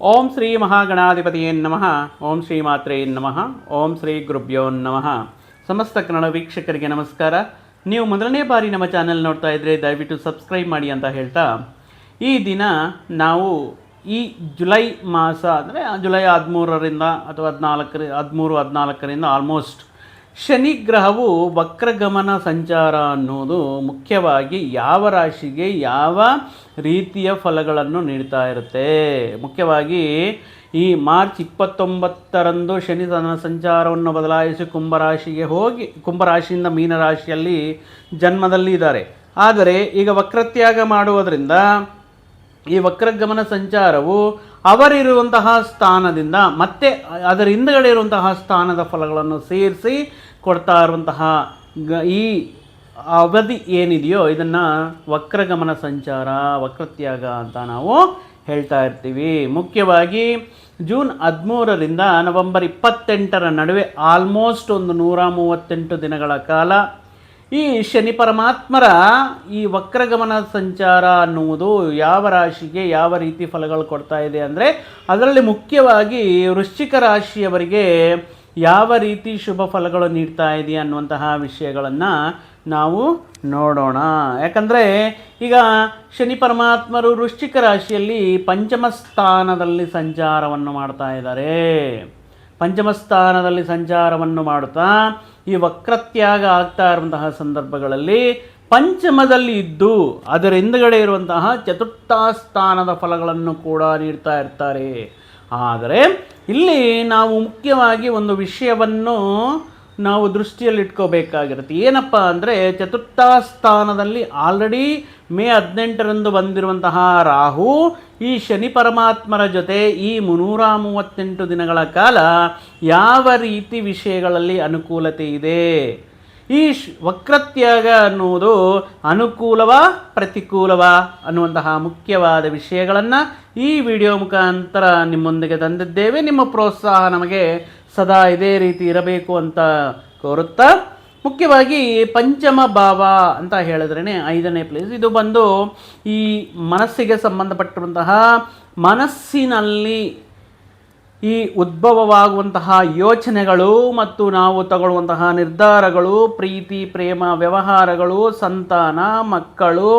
ಓಂ ಶ್ರೀ ಮಹಾಗಣಾಧಿಪತಿಯೇ ನಮಃ. ಓಂ ಶ್ರೀ ಮಾತ್ರೇ ನಮಃ. ಓಂ ಶ್ರೀ ಗುರುಭ್ಯೋ ನಮಃ. ಸಮಸ್ತ ಕನ್ನಡ ವೀಕ್ಷಕರಿಗೆ ನಮಸ್ಕಾರ. ನೀವು ಮೊದಲನೇ ಬಾರಿ ನಮ್ಮ ಚಾನೆಲ್ ನೋಡ್ತಾ ಇದ್ದರೆ ದಯವಿಟ್ಟು ಸಬ್ಸ್ಕ್ರೈಬ್ ಮಾಡಿ ಅಂತ ಹೇಳ್ತಾ, ಈ ದಿನ ನಾವು ಈ ಜುಲೈ ಮಾಸ ಅಂದರೆ ಜುಲೈ ಹದಿಮೂರರಿಂದ ಅಥವಾ ಹದಿನಾಲ್ಕರ, ಹದಿಮೂರು ಹದಿನಾಲ್ಕರಿಂದ ಆಲ್ಮೋಸ್ಟ್ ಶನಿ ಗ್ರಹವು ವಕ್ರಗಮನ ಸಂಚಾರ ಅನ್ನೋದು ಮುಖ್ಯವಾಗಿ ಯಾವ ರಾಶಿಗೆ ಯಾವ ರೀತಿಯ ಫಲಗಳನ್ನು ನೀಡ್ತಾ ಇರುತ್ತೆ. ಮುಖ್ಯವಾಗಿ ಈ ಮಾರ್ಚ್ ಇಪ್ಪತ್ತೊಂಬತ್ತರಂದು ಶನಿ ತನ್ನ ಸಂಚಾರವನ್ನು ಬದಲಾಯಿಸಿ ಕುಂಭರಾಶಿಗೆ ಹೋಗಿ, ಕುಂಭರಾಶಿಯಿಂದ ಮೀನರಾಶಿಯಲ್ಲಿ ಜನ್ಮದಲ್ಲಿ ಇದ್ದಾರೆ. ಆದರೆ ಈಗ ವಕ್ರತ್ಯಾಗ ಮಾಡುವುದರಿಂದ ಈ ವಕ್ರಗಮನ ಸಂಚಾರವು ಅವರಿರುವಂತಹ ಸ್ಥಾನದಿಂದ ಮತ್ತೆ ಅದರ ಹಿಂದುಗಡೆ ಇರುವಂತಹ ಸ್ಥಾನದ ಫಲಗಳನ್ನು ಸೇರಿಸಿ ಕೊಡ್ತಾ ಇರುವಂತಹ ಗ, ಈ ಅವಧಿ ಏನಿದೆಯೋ ಇದನ್ನು ವಕ್ರಗಮನ ಸಂಚಾರ, ವಕ್ರತ್ಯಾಗ ಅಂತ ನಾವು ಹೇಳ್ತಾ ಇರ್ತೀವಿ. ಮುಖ್ಯವಾಗಿ ಜೂನ್ ಹದಿಮೂರರಿಂದ ನವೆಂಬರ್ ಇಪ್ಪತ್ತೆಂಟರ ನಡುವೆ ಆಲ್ಮೋಸ್ಟ್ ಒಂದು ನೂರ ಮೂವತ್ತೆಂಟು ದಿನಗಳ ಕಾಲ ಈ ಶನಿ ಪರಮಾತ್ಮರ ಈ ವಕ್ರಗಮನ ಸಂಚಾರ ಅನ್ನುವುದು ಯಾವ ರಾಶಿಗೆ ಯಾವ ರೀತಿ ಫಲಗಳು ಕೊಡ್ತಾ ಇದೆ ಅಂದರೆ ಅದರಲ್ಲಿ ಮುಖ್ಯವಾಗಿ ವೃಶ್ಚಿಕ ರಾಶಿಯವರಿಗೆ ಯಾವ ರೀತಿ ಶುಭ ಫಲಗಳು ನೀಡ್ತಾ ಇದೆಯಾ ಅನ್ನುವಂತಹ ವಿಷಯಗಳನ್ನು ನಾವು ನೋಡೋಣ. ಯಾಕಂದರೆ ಈಗ ಶನಿ ಪರಮಾತ್ಮರು ವೃಶ್ಚಿಕ ರಾಶಿಯಲ್ಲಿ ಪಂಚಮ ಸ್ಥಾನದಲ್ಲಿ ಸಂಚಾರವನ್ನು ಮಾಡ್ತಾ ಇದ್ದಾರೆ. ಪಂಚಮ ಸ್ಥಾನದಲ್ಲಿ ಸಂಚಾರವನ್ನು ಮಾಡುತ್ತಾ ಈ ವಕ್ರತ್ಯಾಗ ಆಗ್ತಾ ಇರುವಂತಹ ಸಂದರ್ಭಗಳಲ್ಲಿ ಪಂಚಮದಲ್ಲಿ ಇದ್ದು ಅದರ ಹಿಂದುಗಡೆ ಇರುವಂತಹ ಚತುರ್ಥ ಸ್ಥಾನದ ಫಲಗಳನ್ನು ಕೂಡ ನೀಡ್ತಾ ಇರ್ತಾರೆ. ಆದರೆ ಇಲ್ಲಿ ನಾವು ಮುಖ್ಯವಾಗಿ ಒಂದು ವಿಷಯವನ್ನು ನಾವು ದೃಷ್ಟಿಯಲ್ಲಿಟ್ಕೋಬೇಕಾಗಿರುತ್ತೆ. ಏನಪ್ಪ ಅಂದರೆ ಚತುರ್ಥ ಸ್ಥಾನದಲ್ಲಿ ಆಲ್ರೆಡಿ ಮೇ ಹದಿನೆಂಟರಂದು ಬಂದಿರುವಂತಹ ರಾಹು ಈ ಶನಿ ಪರಮಾತ್ಮರ ಜೊತೆ ಈ ಮುನ್ನೂರ ಮೂವತ್ತೆಂಟು ದಿನಗಳ ಕಾಲ ಯಾವ ರೀತಿ ವಿಷಯಗಳಲ್ಲಿ ಅನುಕೂಲತೆ ಇದೆ? ಈ ವಕ್ರತ್ಯಾಗ ಅನ್ನುವುದು ಅನುಕೂಲವ, ಪ್ರತಿಕೂಲವಾ ಅನ್ನುವಂತಹ ಮುಖ್ಯವಾದ ವಿಷಯಗಳನ್ನು ಈ ವಿಡಿಯೋ ಮುಖಾಂತರ ನಿಮ್ಮೊಂದಿಗೆ ತಂದಿದ್ದೇವೆ. ನಿಮ್ಮ ಪ್ರೋತ್ಸಾಹ ನಮಗೆ ಸದಾ ಇದೇ ರೀತಿ ಇರಬೇಕು ಅಂತ ಕೋರುತ್ತಾ ಮುಖ್ಯವಾಗಿ ಪಂಚಮ ಭಾವ ಅಂತ ಹೇಳಿದ್ರೇ ಐದನೇ ಪ್ಲೇಸ್ ಇದು ಬಂದು ಈ ಮನಸ್ಸಿಗೆ ಸಂಬಂಧಪಟ್ಟಿರುವಂತಹ ಮನಸ್ಸಿನಲ್ಲಿ ಈ ಉದ್ಭವವಾಗುವಂತಹ ಯೋಚನೆಗಳು ಮತ್ತು ನಾವು ತಗೊಳ್ಳುವಂತಹ ನಿರ್ಧಾರಗಳು, ಪ್ರೀತಿ, ಪ್ರೇಮ, ವ್ಯವಹಾರಗಳು, ಸಂತಾನ, ಮಕ್ಕಳು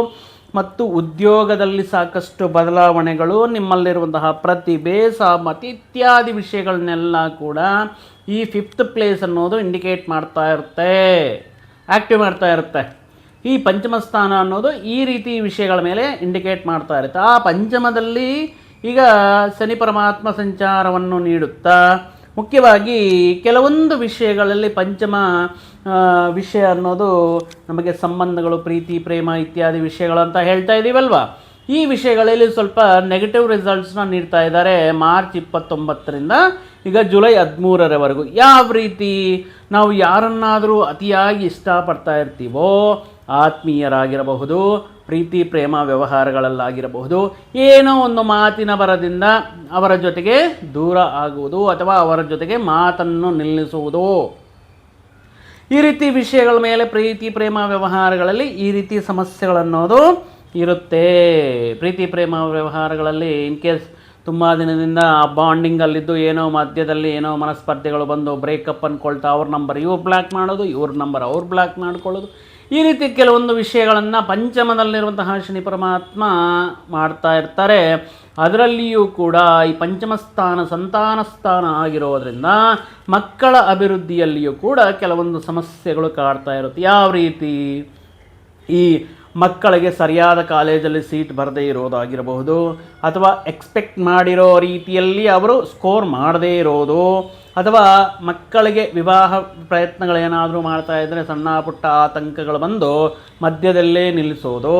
ಮತ್ತು ಉದ್ಯೋಗದಲ್ಲಿ ಸಾಕಷ್ಟು ಬದಲಾವಣೆಗಳು, ನಿಮ್ಮಲ್ಲಿರುವಂತಹ ಪ್ರತಿಭೆ, ಸಾಮರ್ಥ್ಯ ಇತ್ಯಾದಿ ವಿಷಯಗಳನ್ನೆಲ್ಲ ಕೂಡ ಈ ಫಿಫ್ತ್ ಪ್ಲೇಸ್ ಅನ್ನೋದು ಇಂಡಿಕೇಟ್ ಮಾಡ್ತಾ ಇರುತ್ತೆ ಆ್ಯಕ್ಟಿವ್ ಮಾಡ್ತಾ ಇರುತ್ತೆ. ಈ ಪಂಚಮ ಸ್ಥಾನ ಅನ್ನೋದು ಈ ರೀತಿ ವಿಷಯಗಳ ಮೇಲೆ ಇಂಡಿಕೇಟ್ ಮಾಡ್ತಾ ಇರುತ್ತೆ. ಆ ಪಂಚಮದಲ್ಲಿ ಈಗ ಶನಿ ಪರಮಾತ್ಮ ಸಂಚಾರವನ್ನು ನೀಡುತ್ತಾ, ಮುಖ್ಯವಾಗಿ ಕೆಲವೊಂದು ವಿಷಯಗಳಲ್ಲಿ ಪಂಚಮ ವಿಷಯ ಅನ್ನೋದು ನಮಗೆ ಸಂಬಂಧಗಳು, ಪ್ರೀತಿ, ಪ್ರೇಮ ಇತ್ಯಾದಿ ಅಂತ ಹೇಳ್ತಾ ಇದ್ದೀವಲ್ವ ಈ ವಿಷಯಗಳಲ್ಲಿ ಸ್ವಲ್ಪ ನೆಗೆಟಿವ್ ರಿಸಲ್ಟ್ಸ್ನ ನೀಡ್ತಾ ಇದ್ದಾರೆ. ಮಾರ್ಚ್ ಇಪ್ಪತ್ತೊಂಬತ್ತರಿಂದ ಈಗ ಜುಲೈ ಹದಿಮೂರರವರೆಗೂ. ಯಾವ ರೀತಿ? ನಾವು ಯಾರನ್ನಾದರೂ ಅತಿಯಾಗಿ ಇಷ್ಟಪಡ್ತಾ ಇರ್ತೀವೋ ಆತ್ಮೀಯರಾಗಿರಬಹುದು ಪ್ರೀತಿ, ಪ್ರೇಮ ವ್ಯವಹಾರಗಳಲ್ಲಾಗಿರಬಹುದು. ಏನೋ ಒಂದು ಮಾತಿನ ಬರದಿಂದ ಅವರ ಜೊತೆಗೆ ದೂರ ಆಗುವುದು ಅಥವಾ ಅವರ ಜೊತೆಗೆ ಮಾತನ್ನು ನಿಲ್ಲಿಸುವುದು. ಈ ರೀತಿ ವಿಷಯಗಳ ಮೇಲೆ ಪ್ರೀತಿ, ಪ್ರೇಮ ವ್ಯವಹಾರಗಳಲ್ಲಿ ಈ ರೀತಿ ಸಮಸ್ಯೆಗಳನ್ನೋದು ಇರುತ್ತೆ. ಪ್ರೀತಿ, ಪ್ರೇಮ ವ್ಯವಹಾರಗಳಲ್ಲಿ ಇನ್ ಕೇಸ್ ತುಂಬ ದಿನದಿಂದ ಆ ಬಾಂಡಿಂಗಲ್ಲಿದ್ದು ಏನೋ ಮಧ್ಯದಲ್ಲಿ ಏನೋ ಮನಸ್ಪರ್ಧೆಗಳು ಬಂದು ಬ್ರೇಕಪ್ ಅಂದ್ಕೊಳ್ತಾ ಅವ್ರ ನಂಬರ್ ಇವ್ರು ಬ್ಲಾಕ್ ಮಾಡೋದು, ಇವ್ರ ನಂಬರ್ ಅವ್ರು ಬ್ಲಾಕ್ ಮಾಡ್ಕೊಳ್ಳೋದು. ಈ ರೀತಿ ಕೆಲವೊಂದು ವಿಷಯಗಳನ್ನು ಪಂಚಮದಲ್ಲಿರುವಂತಹ ಶನಿ ಪರಮಾತ್ಮ ಮಾಡ್ತಾ ಇರ್ತಾರೆ. ಅದರಲ್ಲಿಯೂ ಕೂಡ ಈ ಪಂಚಮ ಸ್ಥಾನ ಸಂತಾನ ಸ್ಥಾನ ಆಗಿರೋದ್ರಿಂದ ಮಕ್ಕಳ ಅಭಿವೃದ್ಧಿಯಲ್ಲಿಯೂ ಕೂಡ ಕೆಲವೊಂದು ಸಮಸ್ಯೆಗಳು ಕಾಡ್ತಾ ಇರುತ್ತೆ. ಯಾವ ರೀತಿ? ಈ ಮಕ್ಕಳಿಗೆ ಸರಿಯಾದ ಕಾಲೇಜಲ್ಲಿ ಸೀಟ್ ಬರದೇ ಇರೋದಾಗಿರಬಹುದು ಅಥವಾ ಎಕ್ಸ್ಪೆಕ್ಟ್ ಮಾಡಿರೋ ರೀತಿಯಲ್ಲಿ ಅವರು ಸ್ಕೋರ್ ಮಾಡದೇ ಇರೋದು. ಅಥವಾ ಮಕ್ಕಳಿಗೆ ವಿವಾಹ ಪ್ರಯತ್ನಗಳೇನಾದರೂ ಮಾಡ್ತಾ ಇದ್ದರೆ ಸಣ್ಣ ಪುಟ್ಟ ಆತಂಕಗಳು ಬಂದು ಮಧ್ಯದಲ್ಲೇ ನಿಲ್ಲಿಸೋದು.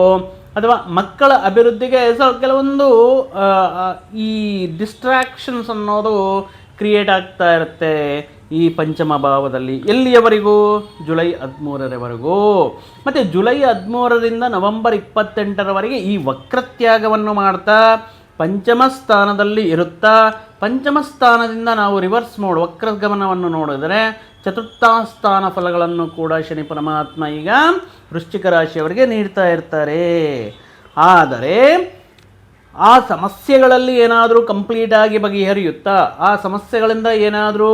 ಅಥವಾ ಮಕ್ಕಳ ಅಭಿವೃದ್ಧಿಗೆ ಸ್ವಲ್ಪ ಕೆಲವೊಂದು ಈ ಡಿಸ್ಟ್ರಾಕ್ಷನ್ಸ್ ಅನ್ನೋದು ಕ್ರಿಯೇಟ್ ಆಗ್ತಾ ಇರುತ್ತೆ ಈ ಪಂಚಮ ಭಾವದಲ್ಲಿ ಎಲ್ಲಿಯವರೆಗೂ? ಜುಲೈ ಹದಿಮೂರರವರೆಗೂ. ಮತ್ತು ಜುಲೈ ಹದಿಮೂರರಿಂದ ನವೆಂಬರ್ ಇಪ್ಪತ್ತೆಂಟರವರೆಗೆ ಈ ವಕ್ರತ್ಯಾಗವನ್ನು ಮಾಡ್ತಾ ಪಂಚಮ ಸ್ಥಾನದಲ್ಲಿ ಇರುತ್ತಾ ಪಂಚಮ ಸ್ಥಾನದಿಂದ ನಾವು ರಿವರ್ಸ್ ಮೋಡ್ ವಕ್ರಗಮನವನ್ನು ನೋಡಿದರೆ ಚತುರ್ಥ ಸ್ಥಾನ ಫಲಗಳನ್ನು ಕೂಡ ಶನಿ ಪರಮಾತ್ಮ ಈಗ ವೃಶ್ಚಿಕ ರಾಶಿಯವರಿಗೆ ನೀಡ್ತಾ ಇರ್ತಾರೆ. ಆದರೆ ಆ ಸಮಸ್ಯೆಗಳಲ್ಲಿ ಏನಾದರೂ ಕಂಪ್ಲೀಟಾಗಿ ಬಗೆಹರಿಯುತ್ತಾ, ಆ ಸಮಸ್ಯೆಗಳಿಂದ ಏನಾದರೂ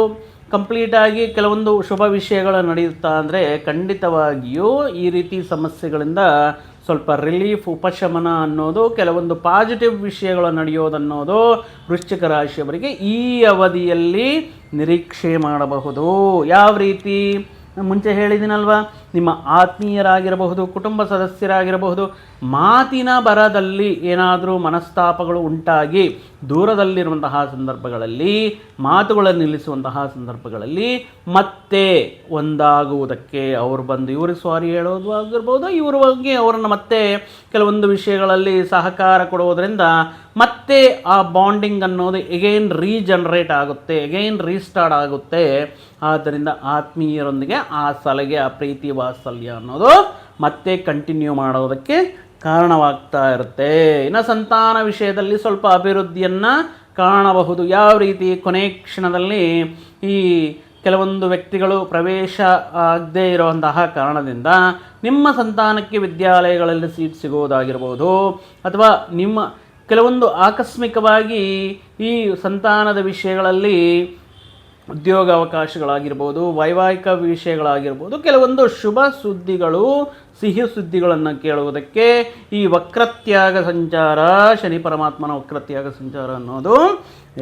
ಕಂಪ್ಲೀಟಾಗಿ ಕೆಲವೊಂದು ಶುಭ ವಿಷಯಗಳು ನಡೆಯುತ್ತಾ ಅಂದರೆ ಖಂಡಿತವಾಗಿಯೂ ಈ ರೀತಿ ಸಮಸ್ಯೆಗಳಿಂದ ಸ್ವಲ್ಪ ರಿಲೀಫ್ ಉಪಶಮನ ಅನ್ನೋದು, ಕೆಲವೊಂದು ಪಾಸಿಟಿವ್ ವಿಷಯಗಳು ನಡೆಯೋದನ್ನೋದು ವೃಶ್ಚಿಕ ರಾಶಿಯವರಿಗೆ ಈ ಅವಧಿಯಲ್ಲಿ ನಿರೀಕ್ಷೆ ಮಾಡಬಹುದು. ಯಾವ ರೀತಿ? ಮುಂಚೆ ಹೇಳಿದ್ದೀನಲ್ವಾ? ನಿಮ್ಮ ಆತ್ಮೀಯರಾಗಿರಬಹುದು, ಕುಟುಂಬ ಸದಸ್ಯರಾಗಿರಬಹುದು, ಮಾತಿನ ಬರದಲ್ಲಿ ಏನಾದರೂ ಮನಸ್ತಾಪಗಳು ಉಂಟಾಗಿ ದೂರದಲ್ಲಿರುವಂತಹ ಸಂದರ್ಭಗಳಲ್ಲಿ, ಮಾತುಗಳನ್ನು ನಿಲ್ಲಿಸುವಂತಹ ಸಂದರ್ಭಗಳಲ್ಲಿ ಮತ್ತೆ ಒಂದಾಗುವುದಕ್ಕೆ ಅವರು ಬಂದು, ಇವರು ಸಾರಿ ಹೇಳೋದು ಆಗಿರ್ಬೋದು, ಇವ್ರ ಬಗ್ಗೆ ಅವರನ್ನು ಮತ್ತೆ ಕೆಲವೊಂದು ವಿಷಯಗಳಲ್ಲಿ ಸಹಕಾರ ಕೊಡುವುದರಿಂದ ಮತ್ತೆ ಆ ಬಾಂಡಿಂಗ್ ಅನ್ನೋದು ಎಗೈನ್ ರೀಜನರೇಟ್ ಆಗುತ್ತೆ ಎಗೈನ್ ರೀಸ್ಟಾರ್ಟ್ ಆಗುತ್ತೆ. ಆದ್ದರಿಂದ ಆತ್ಮೀಯರೊಂದಿಗೆ ಆ ಸಲಹೆ ಆ ಪ್ರೀತಿ ವಾತ್ಸಲ್ಯ ಅನ್ನೋದು ಮತ್ತೆ ಕಂಟಿನ್ಯೂ ಮಾಡೋದಕ್ಕೆ ಕಾರಣವಾಗ್ತಾ ಇರುತ್ತೆ. ಇನ್ನು ಸಂತಾನ ವಿಷಯದಲ್ಲಿ ಸ್ವಲ್ಪ ಅಭಿವೃದ್ಧಿಯನ್ನು ಕಾಣಬಹುದು. ಯಾವ ರೀತಿ? ಕೊನೆ ಕ್ಷಣದಲ್ಲಿ ಈ ಕೆಲವೊಂದು ವ್ಯಕ್ತಿಗಳು ಪ್ರವೇಶ ಆಗದೇ ಇರುವಂತಹ ಕಾರಣದಿಂದ ನಿಮ್ಮ ಸಂತಾನಕ್ಕೆ ವಿದ್ಯಾಲಯಗಳಲ್ಲಿ ಸೀಟ್ ಸಿಗುವುದಾಗಿರ್ಬೋದು, ಅಥವಾ ನಿಮ್ಮ ಕೆಲವೊಂದು ಆಕಸ್ಮಿಕವಾಗಿ ಈ ಸಂತಾನದ ವಿಷಯಗಳಲ್ಲಿ ಉದ್ಯೋಗ ಅವಕಾಶಗಳಾಗಿರ್ಬೋದು, ವೈವಾಹಿಕ ವಿಷಯಗಳಾಗಿರ್ಬೋದು, ಕೆಲವೊಂದು ಶುಭ ಸುದ್ದಿಗಳು, ಸಿಹಿ ಸುದ್ದಿಗಳನ್ನು ಕೇಳುವುದಕ್ಕೆ ಈ ವಕ್ರತ್ಯಾಗ ಸಂಚಾರ, ಶನಿ ಪರಮಾತ್ಮನ ವಕ್ರತ್ಯಾಗ ಸಂಚಾರ ಅನ್ನೋದು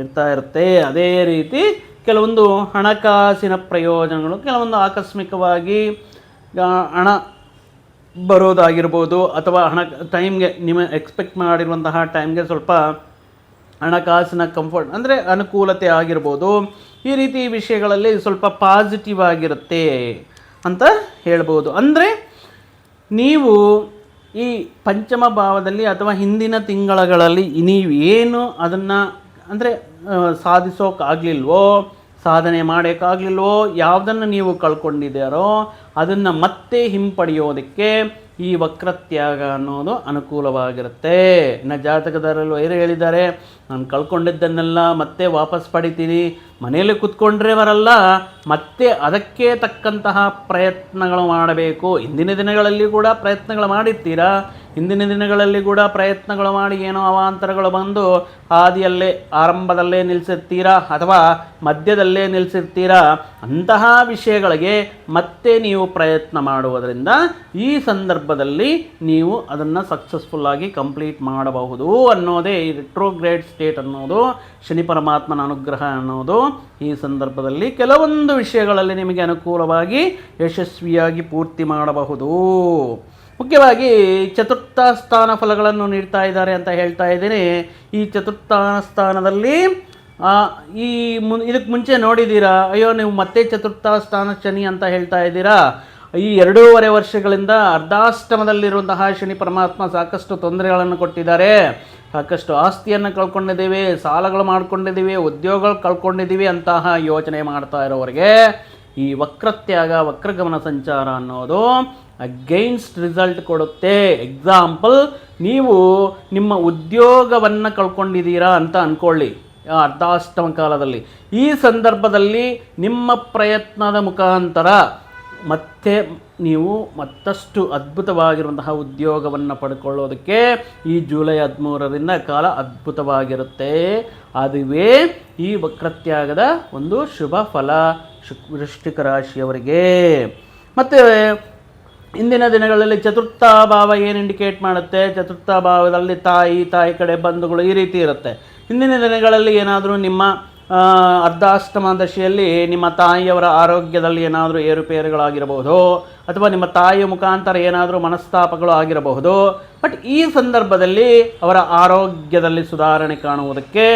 ಇರ್ತಾ ಇರುತ್ತೆ. ಅದೇ ರೀತಿ ಕೆಲವೊಂದು ಹಣಕಾಸಿನ ಪ್ರಯೋಜನಗಳು, ಕೆಲವೊಂದು ಆಕಸ್ಮಿಕವಾಗಿ ಹಣ ಬರೋದಾಗಿರ್ಬೋದು, ಅಥವಾ ಹಣ, ಟೈಮ್ಗೆ ನಿಮ್ಮ ಎಕ್ಸ್ಪೆಕ್ಟ್ ಮಾಡಿರುವಂತಹ ಟೈಮ್ಗೆ ಸ್ವಲ್ಪ ಹಣಕಾಸಿನ ಕಂಫರ್ಟ್, ಅಂದರೆ ಅನುಕೂಲತೆ ಆಗಿರ್ಬೋದು ಈ ರೀತಿ ವಿಷಯಗಳಲ್ಲಿ ಸ್ವಲ್ಪ ಪಾಸಿಟಿವ್ ಆಗಿರುತ್ತೆ ಅಂತ ಹೇಳ್ಬೋದು. ಅಂದರೆ ನೀವು ಈ ಪಂಚಮ ಭಾವದಲ್ಲಿ ಅಥವಾ ಹಿಂದಿನ ತಿಂಗಳಗಳಲ್ಲಿ ನೀವು ಏನು ಅದನ್ನು ಅಂದರೆ ಸಾಧಿಸೋಕ್ಕಾಗಲಿಲ್ವೋ ಸಾಧನೆ ಮಾಡೋಕ್ಕಾಗಲಿಲ್ವೋ ಯಾವುದನ್ನು ನೀವು ಕಳ್ಕೊಂಡಿದ್ದೀರೋ ಅದನ್ನು ಮತ್ತೆ ಹಿಂಪಡೆಯೋದಕ್ಕೆ ಈ ವಕ್ರತ್ಯಾಗ ಅನ್ನೋದು ಅನುಕೂಲವಾಗಿರುತ್ತೆ. ಇನ್ನು ಜಾತಕದಲ್ಲೂ ವೈರ ಹೇಳಿದ್ದಾರೆ, ನಾನು ಕಳ್ಕೊಂಡಿದ್ದನ್ನೆಲ್ಲ ಮತ್ತೆ ವಾಪಸ್ ಪಡಿತೀನಿ. ಮನೆಯಲ್ಲಿ ಕೂತ್ಕೊಂಡ್ರೆ ಬರಲ್ಲ ಮತ್ತೆ ಅದಕ್ಕೆ ತಕ್ಕಂತಹ ಪ್ರಯತ್ನಗಳು ಮಾಡಬೇಕು. ಇಂದಿನ ದಿನಗಳಲ್ಲಿ ಕೂಡ ಪ್ರಯತ್ನಗಳು ಮಾಡಿರ್ತೀರಾ? ಹಿಂದಿನ ದಿನಗಳಲ್ಲಿ ಕೂಡ ಪ್ರಯತ್ನಗಳು ಮಾಡಿ ಏನೋ ಅವಾಂತರಗಳು ಬಂದು ಹಾದಿಯಲ್ಲೇ, ಆರಂಭದಲ್ಲೇ ನಿಲ್ಲಿಸುತ್ತೀರಾ ಅಥವಾ ಮಧ್ಯದಲ್ಲೇ ನಿಲ್ಲಿಸಿರ್ತೀರಾ ಅಂತಹ ವಿಷಯಗಳಿಗೆ ಮತ್ತೆ ನೀವು ಪ್ರಯತ್ನ ಮಾಡುವುದರಿಂದ ಈ ಸಂದರ್ಭದಲ್ಲಿ ನೀವು ಅದನ್ನು ಸಕ್ಸಸ್ಫುಲ್ಲಾಗಿ ಕಂಪ್ಲೀಟ್ ಮಾಡಬಹುದು ಅನ್ನೋದೇ ಈ ರಿಟ್ರೋಗ್ರೇಡ್ ಸ್ಟೇಟ್ ಅನ್ನೋದು, ಶನಿ ಪರಮಾತ್ಮನ ಅನುಗ್ರಹ ಅನ್ನೋದು. ಈ ಸಂದರ್ಭದಲ್ಲಿ ಕೆಲವೊಂದು ವಿಷಯಗಳಲ್ಲಿ ನಿಮಗೆ ಅನುಕೂಲವಾಗಿ ಯಶಸ್ವಿಯಾಗಿ ಪೂರ್ತಿ ಮಾಡಬಹುದು. ಮುಖ್ಯವಾಗಿ ಚತುರ್ಥ ಸ್ಥಾನ ಫಲಗಳನ್ನು ನೀಡ್ತಾ ಇದ್ದಾರೆ ಅಂತ ಹೇಳ್ತಾ ಇದ್ದೀನಿ. ಈ ಚತುರ್ಥ ಸ್ಥಾನದಲ್ಲಿ ಈ ಮುನ್ ಇದಕ್ಕೆ ಮುಂಚೆ ನೋಡಿದ್ದೀರಾ? ಅಯ್ಯೋ, ನೀವು ಮತ್ತೆ ಚತುರ್ಥ ಸ್ಥಾನ ಶನಿ ಅಂತ ಹೇಳ್ತಾ ಇದ್ದೀರಾ? ಈ ಎರಡೂವರೆ ವರ್ಷಗಳಿಂದ ಅರ್ಧಾಷ್ಟಮದಲ್ಲಿರುವಂತಹ ಶನಿ ಪರಮಾತ್ಮ ಸಾಕಷ್ಟು ತೊಂದರೆಗಳನ್ನು ಕೊಟ್ಟಿದ್ದಾರೆ. ಸಾಕಷ್ಟು ಆಸ್ತಿಯನ್ನು ಕಳ್ಕೊಂಡಿದ್ದೀವಿ, ಸಾಲಗಳು ಮಾಡ್ಕೊಂಡಿದ್ದೀವಿ, ಉದ್ಯೋಗಗಳು ಕಳ್ಕೊಂಡಿದ್ದೀವಿ ಅಂತಹ ಯೋಚನೆ ಮಾಡ್ತಾ ಇರೋವರಿಗೆ ಈ ವಕ್ರತ್ಯಾಗ, ವಕ್ರಗಮನ ಸಂಚಾರ ಅನ್ನೋದು ಅಗೈನ್ಸ್ಟ್ ರಿಸಲ್ಟ್ ಕೊಡುತ್ತೆ. ಎಕ್ಸಾಂಪಲ್ ನೀವು ನಿಮ್ಮ ಉದ್ಯೋಗವನ್ನು ಕಳ್ಕೊಂಡಿದ್ದೀರಾ ಅಂತ ಅಂದ್ಕೊಳ್ಳಿ ಅರ್ಧಾಷ್ಟಮ ಕಾಲದಲ್ಲಿ. ಈ ಸಂದರ್ಭದಲ್ಲಿ ನಿಮ್ಮ ಪ್ರಯತ್ನದ ಮುಖಾಂತರ ಮತ್ತೆ ನೀವು ಮತ್ತಷ್ಟು ಅದ್ಭುತವಾಗಿರುವಂತಹ ಉದ್ಯೋಗವನ್ನು ಪಡ್ಕೊಳ್ಳೋದಕ್ಕೆ ಈ ಜೂಲೈ ಹದಿಮೂರರಿಂದ ಕಾಲ ಅದ್ಭುತವಾಗಿರುತ್ತೆ. ಅದುವೇ ಈ ವಕ್ರತ್ಯಾಗದ ಒಂದು ಶುಭ ಫಲ ಶುಕ್ ವೃಶ್ಚಿಕ ರಾಶಿಯವರಿಗೆ. ಮತ್ತು ಇಂದಿನ ದಿನಗಳಲ್ಲಿ ಚತುರ್ಥ ಭಾವ ಏನು ಇಂಡಿಕೇಟ್ ಮಾಡುತ್ತೆ? ಚತುರ್ಥ ಭಾವದಲ್ಲಿ ತಾಯಿ ತಾಯಿ ಕಡೆ ಬಂಧುಗಳು ಈ ರೀತಿ ಇರುತ್ತೆ. ಇಂದಿನ ದಿನಗಳಲ್ಲಿ ಏನಾದರೂ ನಿಮ್ಮ ಅರ್ಧಾಷ್ಟಮ ದಶೆಯಲ್ಲಿ ನಿಮ್ಮ ತಾಯಿಯವರ ಆರೋಗ್ಯದಲ್ಲಿ ಏನಾದರೂ ಏರುಪೇರುಗಳಾಗಿರಬಹುದು, ಅಥವಾ ನಿಮ್ಮ ತಾಯಿಯ ಮುಖಾಂತರ ಏನಾದರೂ ಮನಸ್ತಾಪಗಳು ಆಗಿರಬಹುದು ಬಟ್ ಈ ಸಂದರ್ಭದಲ್ಲಿ ಅವರ ಆರೋಗ್ಯದಲ್ಲಿ ಸುಧಾರಣೆ ಕಾಣುವುದಕ್ಕೆ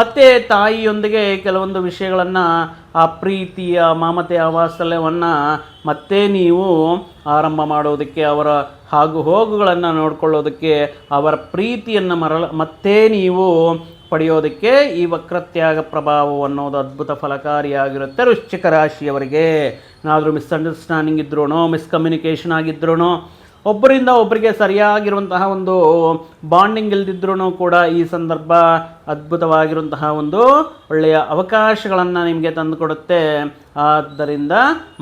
ಮತ್ತು ತಾಯಿಯೊಂದಿಗೆ ಕೆಲವೊಂದು ವಿಷಯಗಳನ್ನು ಆ ಪ್ರೀತಿಯ ಮಮತೆಯ ವಾತ್ಸಲ್ಯವನ್ನು ಮತ್ತೆ ನೀವು ಆರಂಭ ಮಾಡೋದಕ್ಕೆ, ಅವರ ಹಾಗೂ ಹೋಗುಗಳನ್ನು ನೋಡ್ಕೊಳ್ಳೋದಕ್ಕೆ, ಅವರ ಪ್ರೀತಿಯನ್ನು ಮರಳ, ಮತ್ತೆ ನೀವು ಪಡೆಯೋದಕ್ಕೆ ಈ ವಕ್ರತ್ಯಾಗ ಪ್ರಭಾವ ಅನ್ನೋದು ಅದ್ಭುತ ಫಲಕಾರಿಯಾಗಿರುತ್ತೆ. ವೃಶ್ಚಿಕ ರಾಶಿಯವರಿಗೆ. ಏನಾದರೂ ಮಿಸ್ಅಂಡರ್ಸ್ಟ್ಯಾಂಡಿಂಗ್ ಇದ್ರೂ ಮಿಸ್ಕಮ್ಯುನಿಕೇಷನ್ ಆಗಿದ್ರೂ ಒಬ್ಬರಿಂದ ಒಬ್ಬರಿಗೆ ಸರಿಯಾಗಿರುವಂತಹ ಒಂದು ಬಾಂಡಿಂಗ್ ಇಲ್ದಿದ್ರೂ ಕೂಡ ಈ ಸಂದರ್ಭ ಅದ್ಭುತವಾಗಿರುವಂತಹ ಒಂದು ಒಳ್ಳೆಯ ಅವಕಾಶಗಳನ್ನು ನಿಮಗೆ ತಂದುಕೊಡುತ್ತೆ. ಆದ್ದರಿಂದ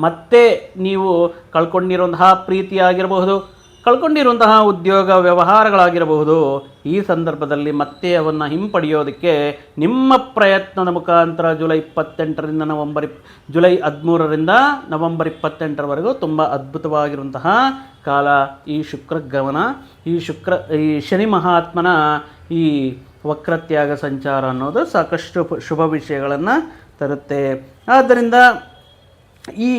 ಮತ್ತೆ ನೀವು ಕಳ್ಕೊಂಡಿರುವಂತಹ ಪ್ರೀತಿಯಾಗಿರಬಹುದು, ಕಳ್ಕೊಂಡಿರುವಂತಹ ಉದ್ಯೋಗ ವ್ಯವಹಾರಗಳಾಗಿರಬಹುದು. ಈ ಸಂದರ್ಭದಲ್ಲಿ ಮತ್ತೆ ಅವನ್ನು ಹಿಂಪಡೆಯೋದಕ್ಕೆ ನಿಮ್ಮ ಪ್ರಯತ್ನದ ಮುಖಾಂತರ ಜುಲೈ ಇಪ್ಪತ್ತೆಂಟರಿಂದ ನವೆಂಬರ್ ಜುಲೈ ಹದಿಮೂರರಿಂದ ನವೆಂಬರ್ ಇಪ್ಪತ್ತೆಂಟರವರೆಗೂ ತುಂಬ ಅದ್ಭುತವಾಗಿರುವಂತಹ ಕಾಲ ಈ ಶುಕ್ರ ಗಮನ ಈ ಶುಕ್ರ, ಈ ಶನಿ ಮಹಾತ್ಮನ ಈ ವಕ್ರತ್ಯಾಗ ಸಂಚಾರ ಅನ್ನೋದು ಸಾಕಷ್ಟು ಶುಭ ವಿಷಯಗಳನ್ನು ತರುತ್ತೆ. ಆದ್ದರಿಂದ ಈ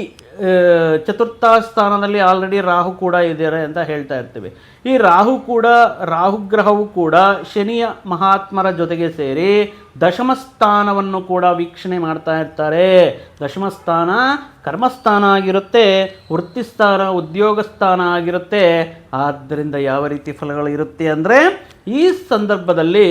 ಚತುರ್ಥ ಸ್ಥಾನದಲ್ಲಿ ಆಲ್ರೆಡಿ ರಾಹು ಕೂಡ ಇದ್ದಾರೆ ಅಂತ ಹೇಳ್ತಾ ಇರ್ತೀವಿ. ಈ ರಾಹು ಕೂಡ ರಾಹುಗ್ರಹವು ಕೂಡ ಶನಿಯ ಮಹಾತ್ಮರ ಜೊತೆಗೆ ಸೇರಿ ದಶಮ ಸ್ಥಾನವನ್ನು ಕೂಡ ವೀಕ್ಷಣೆ ಮಾಡ್ತಾ ಇರ್ತಾರೆ. ದಶಮ ಸ್ಥಾನ ಕರ್ಮಸ್ಥಾನ ಆಗಿರುತ್ತೆ, ವೃತ್ತಿ ಸ್ಥಾನ, ಉದ್ಯೋಗ ಸ್ಥಾನ ಆಗಿರುತ್ತೆ. ಆದ್ದರಿಂದ ಯಾವ ರೀತಿ ಫಲಗಳು ಇರುತ್ತೆ ಅಂದರೆ, ಈ ಸಂದರ್ಭದಲ್ಲಿ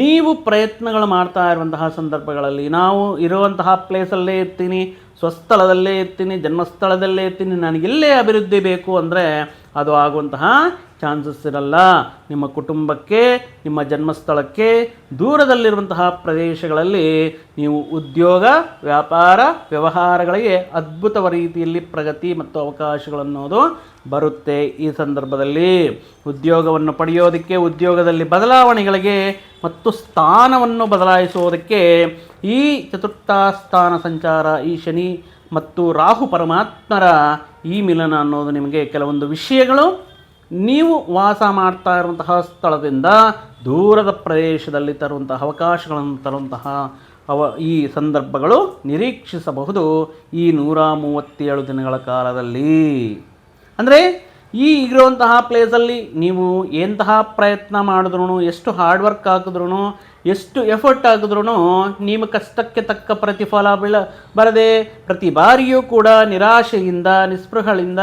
ನೀವು ಪ್ರಯತ್ನಗಳು ಮಾಡ್ತಾ ಇರುವಂತಹ ಸಂದರ್ಭಗಳಲ್ಲಿ, ನಾವು ಇರುವಂತಹ ಪ್ಲೇಸಲ್ಲೇ ಇರ್ತೀನಿ ಸ್ವಸ್ಥಳದಲ್ಲೇ ಇರ್ತೀನಿ, ಜನ್ಮಸ್ಥಳದಲ್ಲೇ ಇರ್ತೀನಿ ನನಗೆಲ್ಲೇ ಅಭಿವೃದ್ಧಿ ಬೇಕು ಅಂದರೆ ಅದು ಆಗುವಂತಹ ಚಾನ್ಸಸ್ ಇರಲ್ಲ. ನಿಮ್ಮ ಕುಟುಂಬಕ್ಕೆ, ನಿಮ್ಮ ಜನ್ಮಸ್ಥಳಕ್ಕೆ, ದೂರದಲ್ಲಿರುವಂತಹ ಪ್ರದೇಶಗಳಲ್ಲಿ ನೀವು ಉದ್ಯೋಗ, ವ್ಯಾಪಾರ, ವ್ಯವಹಾರಗಳಿಗೆ ಅದ್ಭುತವ ರೀತಿಯಲ್ಲಿ ಪ್ರಗತಿ ಮತ್ತು ಅವಕಾಶಗಳನ್ನೋದು ಬರುತ್ತೆ ಈ ಸಂದರ್ಭದಲ್ಲಿ ಉದ್ಯೋಗವನ್ನು ಪಡೆಯೋದಕ್ಕೆ, ಉದ್ಯೋಗದಲ್ಲಿ ಬದಲಾವಣೆಗಳಿಗೆ ಮತ್ತು ಸ್ಥಾನವನ್ನು ಬದಲಾಯಿಸುವುದಕ್ಕೆ ಈ ಚತುರ್ಥ ಸ್ಥಾನ ಸಂಚಾರ ಈ ಶನಿ ಮತ್ತು ರಾಹು ಪರಮಾತ್ಮರ ಈ ಮಿಲನ ಅನ್ನೋದು ನಿಮಗೆ ಕೆಲವೊಂದು ವಿಷಯಗಳು. ನೀವು ವಾಸ ಮಾಡ್ತಾ ಇರುವಂತಹ ಸ್ಥಳದಿಂದ ದೂರದ ಪ್ರದೇಶದಲ್ಲಿ ತರುವಂತಹ ಅವಕಾಶಗಳನ್ನು ತರುವಂತಹ ಅವ ಈ ಸಂದರ್ಭಗಳು ನಿರೀಕ್ಷಿಸಬಹುದು ಈ ನೂರ ಮೂವತ್ತೇಳು ದಿನಗಳ ಕಾಲದಲ್ಲಿ. ಅಂದರೆ ಈ ಇರುವಂತಹ ಪ್ಲೇಸಲ್ಲಿ ನೀವು ಎಂತಹ ಪ್ರಯತ್ನ ಮಾಡಿದ್ರು ಎಷ್ಟು ಹಾರ್ಡ್ ವರ್ಕ್ ಹಾಕಿದ್ರು ಎಷ್ಟು ಎಫರ್ಟ್ ಹಾಕಿದ್ರು ನಿಮ್ಮ ಕಷ್ಟಕ್ಕೆ ತಕ್ಕ ಪ್ರತಿಫಲ ಬೀಳ, ಬರದೆ ಪ್ರತಿ ಬಾರಿಯೂ ಕೂಡ ನಿರಾಶೆಯಿಂದ ನಿಸ್ಪೃಹಳಿಂದ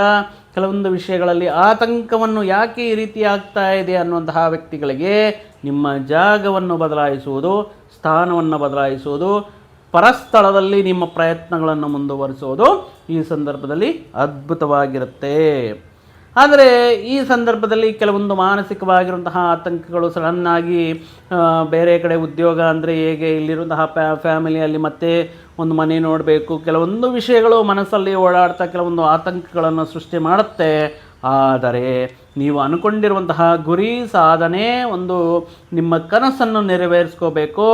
ಕೆಲವೊಂದು ವಿಷಯಗಳಲ್ಲಿ ಆತಂಕವನ್ನು ಯಾಕೆ ಈ ರೀತಿ ಆಗ್ತಾ ಇದೆ ಅನ್ನುವಂತಹ ವ್ಯಕ್ತಿಗಳಿಗೆ ನಿಮ್ಮ ಜಾಗವನ್ನು ಬದಲಾಯಿಸುವುದು, ಸ್ಥಾನವನ್ನು ಬದಲಾಯಿಸುವುದು, ಪರಸ್ಥಳದಲ್ಲಿ ನಿಮ್ಮ ಪ್ರಯತ್ನಗಳನ್ನು ಮುಂದುವರಿಸುವುದು ಈ ಸಂದರ್ಭದಲ್ಲಿ ಅದ್ಭುತವಾಗಿರುತ್ತೆ. ಆದರೆ ಈ ಸಂದರ್ಭದಲ್ಲಿ ಕೆಲವೊಂದು ಮಾನಸಿಕವಾಗಿರುವಂತಹ ಆತಂಕಗಳು ಸಡನ್ನಾಗಿ ಬೇರೆ ಕಡೆ ಉದ್ಯೋಗ ಅಂದರೆ ಹೇಗೆ ಇಲ್ಲಿರುವಂತಹ ಫ್ಯಾ, ಫ್ಯಾಮಿಲಿಯಲ್ಲಿ ಮತ್ತೆ ಒಂದು ಮನೆ ನೋಡಬೇಕು, ಕೆಲವೊಂದು ವಿಷಯಗಳು ಮನಸ್ಸಲ್ಲಿ ಓಡಾಡ್ತಾ ಕೆಲವೊಂದು ಆತಂಕಗಳನ್ನು ಸೃಷ್ಟಿ ಮಾಡುತ್ತೆ. ಆದರೆ ನೀವು ಅನ್ಕೊಂಡಿರುವಂತಹ ಗುರಿ ಸಾಧನೆ ಒಂದು ನಿಮ್ಮ ಕನಸನ್ನು ನೆರವೇರಿಸ್ಕೋಬೇಕು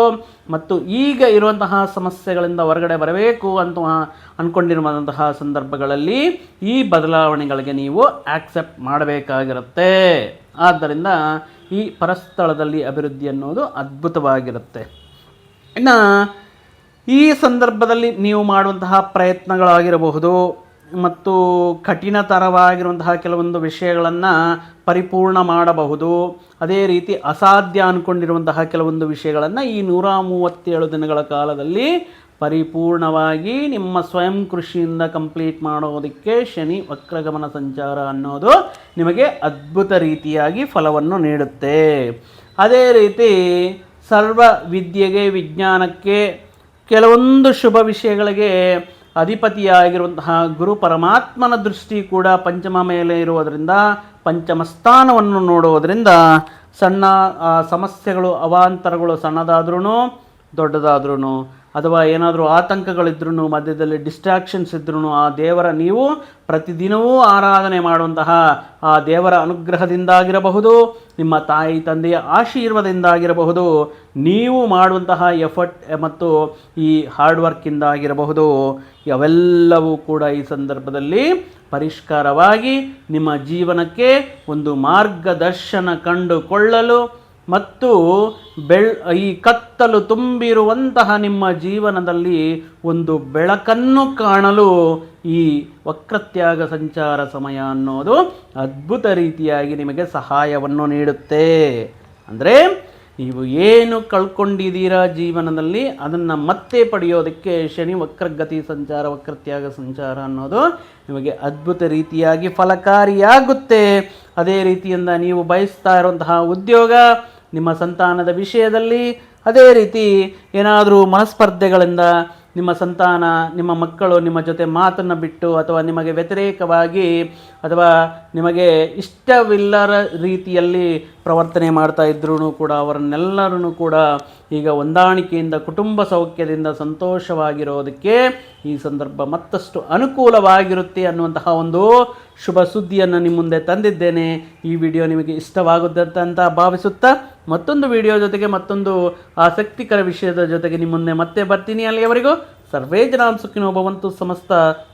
ಮತ್ತು ಈಗ ಇರುವಂತಹ ಸಮಸ್ಯೆಗಳಿಂದ ಹೊರಗಡೆ ಬರಬೇಕು ಅಂತ ಅಂದ್ಕೊಂಡಿರುವಂತಹ ಸಂದರ್ಭಗಳಲ್ಲಿ ಈ ಬದಲಾವಣೆಗಳಿಗೆ ನೀವು ಆಕ್ಸೆಪ್ಟ್ ಮಾಡಬೇಕಾಗಿರುತ್ತೆ. ಆದ್ದರಿಂದ ಈ ಪರಸ್ಥಳದಲ್ಲಿ ಅಭಿವೃದ್ಧಿ ಅನ್ನೋದು ಅದ್ಭುತವಾಗಿರುತ್ತೆ. ಇನ್ನು ಈ ಸಂದರ್ಭದಲ್ಲಿ ನೀವು ಮಾಡುವಂತಹ ಪ್ರಯತ್ನಗಳಾಗಿರಬಹುದು ಮತ್ತು ಕಠಿಣತರವಾಗಿರುವಂತಹ ಕೆಲವೊಂದು ವಿಷಯಗಳನ್ನು ಪರಿಪೂರ್ಣ ಮಾಡಬಹುದು. ಅದೇ ರೀತಿ ಅಸಾಧ್ಯ ಅಂದ್ಕೊಂಡಿರುವಂತಹ ಕೆಲವೊಂದು ವಿಷಯಗಳನ್ನು ಈ ನೂರ ಮೂವತ್ತೇಳು ದಿನಗಳ ಕಾಲದಲ್ಲಿ ಪರಿಪೂರ್ಣವಾಗಿ ನಿಮ್ಮ ಸ್ವಯಂ ಕೃಷಿಯಿಂದ ಕಂಪ್ಲೀಟ್ ಮಾಡೋದಕ್ಕೆ ಶನಿ ವಕ್ರಗಮನ ಸಂಚಾರ ಅನ್ನೋದು ನಿಮಗೆ ಅದ್ಭುತ ರೀತಿಯಾಗಿ ಫಲವನ್ನು ನೀಡುತ್ತೆ. ಅದೇ ರೀತಿ ಸರ್ವ ವಿದ್ಯೆಗೆ, ವಿಜ್ಞಾನಕ್ಕೆ ಕೆಲವೊಂದು ಶುಭ ವಿಷಯಗಳಿಗೆ ಅಧಿಪತಿಯಾಗಿರುವಂತಹ ಗುರು ಪರಮಾತ್ಮನ ದೃಷ್ಟಿ ಕೂಡ ಪಂಚಮ ಮೇಲೆ ಇರುವುದರಿಂದ, ಪಂಚಮ ಸ್ಥಾನವನ್ನು ನೋಡುವುದರಿಂದ ಸಣ್ಣ ಸಮಸ್ಯೆಗಳು, ಅವಾಂತರಗಳು ಸಣ್ಣದಾದ್ರೂ ದೊಡ್ಡದಾದ್ರೂ ಅಥವಾ ಏನಾದರೂ ಆತಂಕಗಳಿದ್ರೂ ಮಧ್ಯದಲ್ಲಿ ಡಿಸ್ಟ್ರಾಕ್ಷನ್ಸ್ ಇದ್ರೂ ಆ ದೇವರ ನೀವು ಪ್ರತಿದಿನವೂ ಆರಾಧನೆ ಮಾಡುವಂತಹ ಆ ದೇವರ ಅನುಗ್ರಹದಿಂದಾಗಿರಬಹುದು, ನಿಮ್ಮ ತಾಯಿ ತಂದೆಯ ಆಶೀರ್ವಾದದಿಂದಾಗಿರಬಹುದು ನೀವು ಮಾಡುವಂತಹ ಎಫರ್ಟ್ ಮತ್ತು ಈ ಹಾರ್ಡ್ ವರ್ಕಿಂದಾಗಿರಬಹುದು ಅವೆಲ್ಲವೂ ಕೂಡ ಈ ಸಂದರ್ಭದಲ್ಲಿ ಪರಿಷ್ಕಾರವಾಗಿ ನಿಮ್ಮ ಜೀವನಕ್ಕೆ ಒಂದು ಮಾರ್ಗದರ್ಶನ ಕಂಡುಕೊಳ್ಳಲು ಮತ್ತು ಬೆಳ್, ಈ ಕತ್ತಲು ತುಂಬಿರುವಂತಹ ನಿಮ್ಮ ಜೀವನದಲ್ಲಿ ಒಂದು ಬೆಳಕನ್ನು ಕಾಣಲು ಈ ವಕ್ರತ್ಯಾಗ ಸಂಚಾರ ಸಮಯ ಅನ್ನೋದು ಅದ್ಭುತ ರೀತಿಯಾಗಿ ನಿಮಗೆ ಸಹಾಯವನ್ನು ನೀಡುತ್ತೆ. ಅಂದರೆ ನೀವು ಏನು ಕಳ್ಕೊಂಡಿದ್ದೀರಾ ಜೀವನದಲ್ಲಿ ಅದನ್ನು ಮತ್ತೆ ಪಡೆಯೋದಕ್ಕೆ ಶನಿ ವಕ್ರಗತಿ ಸಂಚಾರ, ವಕ್ರತ್ಯಾಗ ಸಂಚಾರ ಅನ್ನೋದು ನಿಮಗೆ ಅದ್ಭುತ ರೀತಿಯಾಗಿ ಫಲಕಾರಿಯಾಗುತ್ತೆ. ಅದೇ ರೀತಿಯಿಂದ ನೀವು ಬಯಸ್ತಾ ಇರುವಂತಹ ಉದ್ಯೋಗ ನಿಮ್ಮ ಸಂತಾನದ ವಿಷಯದಲ್ಲಿ ಅದೇ ರೀತಿ ಏನಾದರೂ ಮನಸ್ಪರ್ಧೆಗಳಿಂದ ನಿಮ್ಮ ಸಂತಾನ, ನಿಮ್ಮ ಮಕ್ಕಳು ನಿಮ್ಮ ಜೊತೆ ಮಾತನ್ನು ಬಿಟ್ಟು ಅಥವಾ ನಿಮಗೆ ವ್ಯತಿರೇಕವಾಗಿ ಅಥವಾ ನಿಮಗೆ ಇಷ್ಟವಿಲ್ಲದ ರೀತಿಯಲ್ಲಿ ಪ್ರವರ್ತನೆ ಮಾಡ್ತಾ ಇದ್ರೂ ಕೂಡ ಅವರನ್ನೆಲ್ಲರೂ ಕೂಡ ಈಗ ಹೊಂದಾಣಿಕೆಯಿಂದ, ಕುಟುಂಬ ಸೌಖ್ಯದಿಂದ ಸಂತೋಷವಾಗಿರೋದಕ್ಕೆ ಈ ಸಂದರ್ಭ ಮತ್ತಷ್ಟು ಅನುಕೂಲವಾಗಿರುತ್ತೆ ಅನ್ನುವಂತಹ ಒಂದು ಶುಭ ಸುದ್ದಿಯನ್ನು ನಿಮ್ಮ ಮುಂದೆ ತಂದಿದ್ದೇನೆ. ಈ ವಿಡಿಯೋ ನಿಮಗೆ ಇಷ್ಟವಾಗುತ್ತೆ ಅಂತ ಭಾವಿಸುತ್ತಾ ಮತ್ತೊಂದು ವಿಡಿಯೋ ಜೊತೆಗೆ ಮತ್ತೊಂದು ಆಸಕ್ತಿಕರ ವಿಷಯದ ಜೊತೆಗೆ ನಿಮ್ಮ ಮುಂದೆ ಮತ್ತೆ ಬರ್ತೀನಿ ಅಲ್ಲಿಯವರೆಗೂ. ಸರ್ವೇ ಜನಾಂ ಸುಖಿನೋ ಭವಂತು, ಸಮಸ್ತ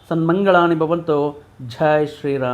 ಸನ್ಮಂಗಳಾನಿ ಭವಂತು. ಜೈ ಶ್ರೀರಾಮ್.